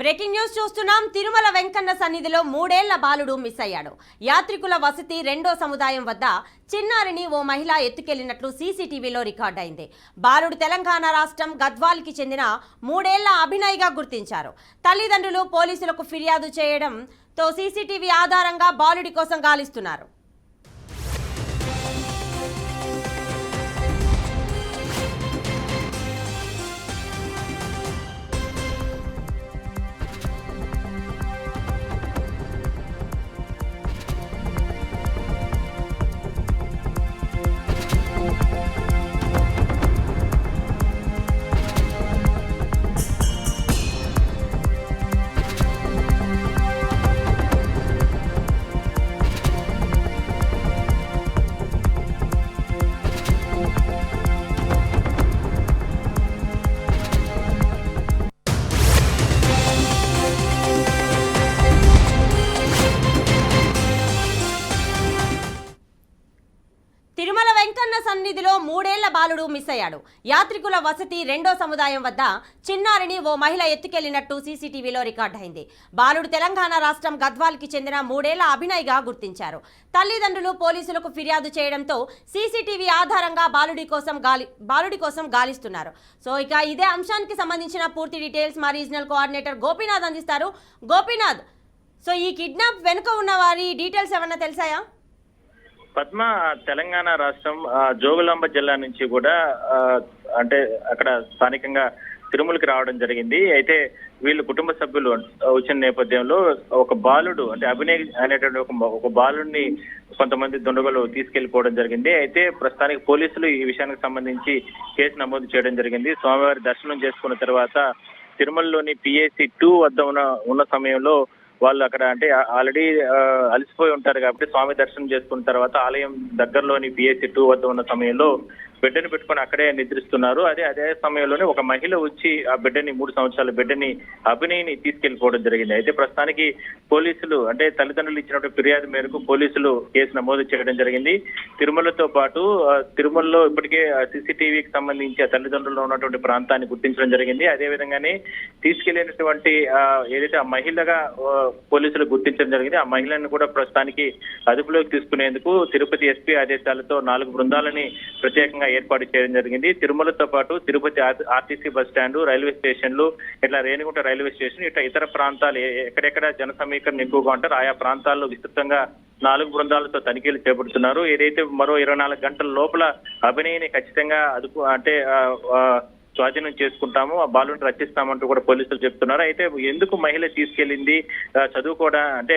Breaking news చూస్తున్నాం. తిరుమల వెంకన్న సన్నిధిలో మూడేళ్ళ బాలుడు మిస్ అయ్యాడు. యాత్రికుల వసతి రెండో సముదాయం వద్ద చిన్నారిని ఓ మహిళ ఎత్తుకెళ్ళినట్లు సీసీటీవీలో రికార్డైంది. బాలుడు తెలంగాణ రాష్ట్రం గద్వాల్కి చెందిన మూడేళ్ళ అభినయ్గా గుర్తించారు. తల్లిదండ్రులు పోలీసులకు ఫిర్యాదు చేయడంతో సీసీటీవీ ఆధారంగా బాలుడి కోసం గాలిస్తున్నారు. సన్నిధిలో మూడేళ్ళ బాలుడు మిస్ అయ్యాడు యాత్రికుల వసతి రెండో సముదాయం వద్ద చిన్నారిని ఓ మహిళ ఎత్తుకెళ్ళినట్టు సీసీటీవీలో రికార్డైంది బాలుడు తెలంగాణ రాష్ట్రం గద్వాల్కి చెందిన మూడేళ్ళ అభినయ్గా గుర్తించారు. తల్లిదండ్రులు పోలీసులకు ఫిర్యాదు చేయడంతో సీసీటీవీ ఆధారంగా బాలుడి కోసం గాలి బాలుడి కోసం గాలిస్తున్నారు. సో ఇక ఇదే అంశానికి సంబంధించిన పూర్తి డీటెయిల్స్ మా రీజనల్ కోఆర్డినేటర్ గోపీనాథ్ అందిస్తారు. గోపీనాథ్ సో ఈ కిడ్నాప్ వెనుక ఉన్న వారి డీటెయిల్స్ ఏమన్నా తెలిసాయా? పద్మ తెలంగాణ రాష్ట్రం జోగులాంబ జిల్లా నుంచి కూడా అంటే అక్కడ స్థానికంగా తిరుమలకి రావడం జరిగింది. అయితే వీళ్ళు కుటుంబ సభ్యులు వచ్చిన నేపథ్యంలో ఒక బాలుడు అంటే అభినయ్ అనేటువంటి ఒక ఒక బాలుడిని కొంతమంది దుండగులు తీసుకెళ్ళిపోవడం జరిగింది. అయితే ప్రస్తుతానికి పోలీసులు ఈ విషయానికి సంబంధించి కేసు నమోదు చేయడం జరిగింది. స్వామివారి దర్శనం చేసుకున్న తర్వాత తిరుమలలోని పిఏసి టూ వద్ద ఉన్న ఉన్న సమయంలో వాళ్ళు అక్కడ అంటే ఆల్రెడీ అలసిపోయి ఉంటారు కాబట్టి స్వామి దర్శనం చేసుకున్న తర్వాత ఆలయం దగ్గరలోని పిఎస్సి టూ వద్ద ఉన్న సమయంలో బిడ్డని పెట్టుకొని అక్కడే నిద్రిస్తున్నారు. అదే అదే సమయంలోనే ఒక మహిళ వచ్చి ఆ బిడ్డని మూడు సంవత్సరాల బిడ్డని అభినయని తీసుకెళ్ళిపోవడం జరిగింది. అయితే ప్రస్తుతానికి పోలీసులు అంటే తల్లిదండ్రులు ఇచ్చినటువంటి ఫిర్యాదు మేరకు పోలీసులు కేసు నమోదు చేయడం జరిగింది. తిరుమలతో పాటు తిరుమలలో ఇప్పటికే సీసీటీవీకి సంబంధించి ఆ తల్లిదండ్రులు ఉన్నటువంటి ప్రాంతాన్ని గుర్తించడం జరిగింది. అదే విధంగానే తీసుకెళ్ళినటువంటి ఏదైతే ఆ మహిళగా పోలీసులు గుర్తించడం జరిగింది ఆ మహిళను కూడా ప్రస్తుతానికి అదుపులోకి తీసుకునేందుకు తిరుపతి ఎస్పీ ఆదేశాలతో నాలుగు బృందాలని ప్రత్యేకంగా ఏర్పాటు చేయడం జరిగింది. తిరుమలతో పాటు Tirupati RTC bus stand railway స్టేషన్లు ఇట్లా రేణిగుంట రైల్వే స్టేషన్ ఇట్లా ఇతర ప్రాంతాలు ఎక్కడెక్కడ జన సమీకరణ ఎక్కువగా ఉంటారో ఆయా ప్రాంతాల్లో విస్తృతంగా నాలుగు బృందాలతో తనిఖీలు చేపడుతున్నారు. ఏదైతే మరో ఇరవై నాలుగు గంటల లోపల అభినయని ఖచ్చితంగా అదుపు అంటే స్వాధీనం చేసుకుంటాము ఆ బాలుని రచిస్తామంటూ కూడా పోలీసులు చెప్తున్నారు. అయితే ఎందుకు మహిళ తీసుకెళ్ళింది? చదువుకోవడా అంటే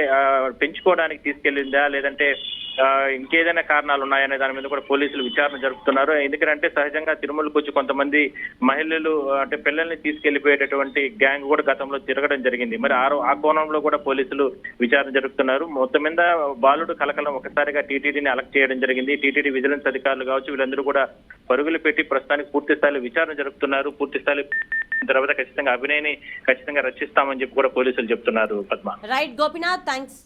పెంచుకోవడానికి తీసుకెళ్ళిందా? లేదంటే ఇంకేదైనా కారణాలు ఉన్నాయనే దాని మీద కూడా పోలీసులు విచారణ జరుపుతున్నారు. ఎందుకంటే సహజంగా తిరుమలకు వచ్చి కొంతమంది మహిళలు అంటే పిల్లల్ని తీసుకెళ్ళిపోయేటటువంటి గ్యాంగ్ కూడా గతంలో తిరగడం జరిగింది. మరి ఆ ఆ కోణంలో కూడా పోలీసులు విచారణ జరుపుతున్నారు. మొత్తం మీద బాలుడు కలకలం ఒకసారిగా టీటీడీని అలక్ట్ చేయడం జరిగింది. టీటీడీ విజిలెన్స్ అధికారులు కావచ్చు వీళ్ళందరూ కూడా పరుగులు పెట్టి ప్రస్తుతానికి పూర్తి స్థాయిలో విచారణ జరుపుతున్నారు. పూర్తి స్థాయిలో తర్వాత ఖచ్చితంగా అభినయని ఖచ్చితంగా రక్షిస్తామని చెప్పి కూడా పోలీసులు చెప్తున్నారు పద్మ. Right Gopinath thanks